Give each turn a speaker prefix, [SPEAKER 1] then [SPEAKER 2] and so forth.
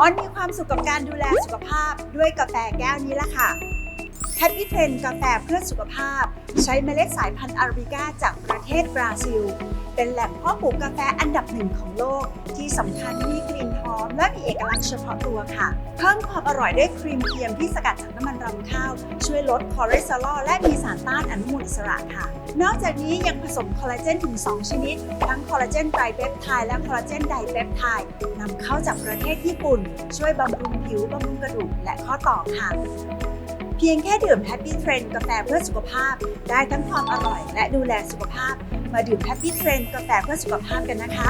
[SPEAKER 1] ออนมีความสุขกับการดูแลสุขภาพด้วยกาแฟแก้วนี้ละค่ะ Happy Trend กาแฟเพื่อสุขภาพ ใช้เมล็ดสายพันธุ์อาราบิก้าจากประเทศบราซิล เป็นแหล่งเพาะปลูกกาแฟอันดับหนึ่งของโลก ที่สำคัญมีกลิ่นหอมและมีเอกลักษณ์เฉพาะตัวค่ะ เพิ่มความอร่อยด้วยครีมเทียมที่สกัดจากน้ำมันรำข้าว ช่วยลดคอเลสเตอรอลและมีสารต้านอนุมูลอิสระค่ะ นอกจากนี้ยังผสมคอลลาเจนถึง 2 ชนิด ทั้งคอลลาเจนไตรเปปไทด์และคอลลาเจนไดเปปไทด์นำเข้าจากประเทศญี่ปุ่น ช่วยบำรุงผิวบำรุงกระดูกและข้อต่อค่ะ เพียงแค่ดื่ม Happy Trend กาแฟเพื่อสุขภาพ ได้ทั้งความอร่อยและดูแลสุขภาพ มาดื่ม Happy Trend กาแฟเพื่อสุขภาพกันนะคะ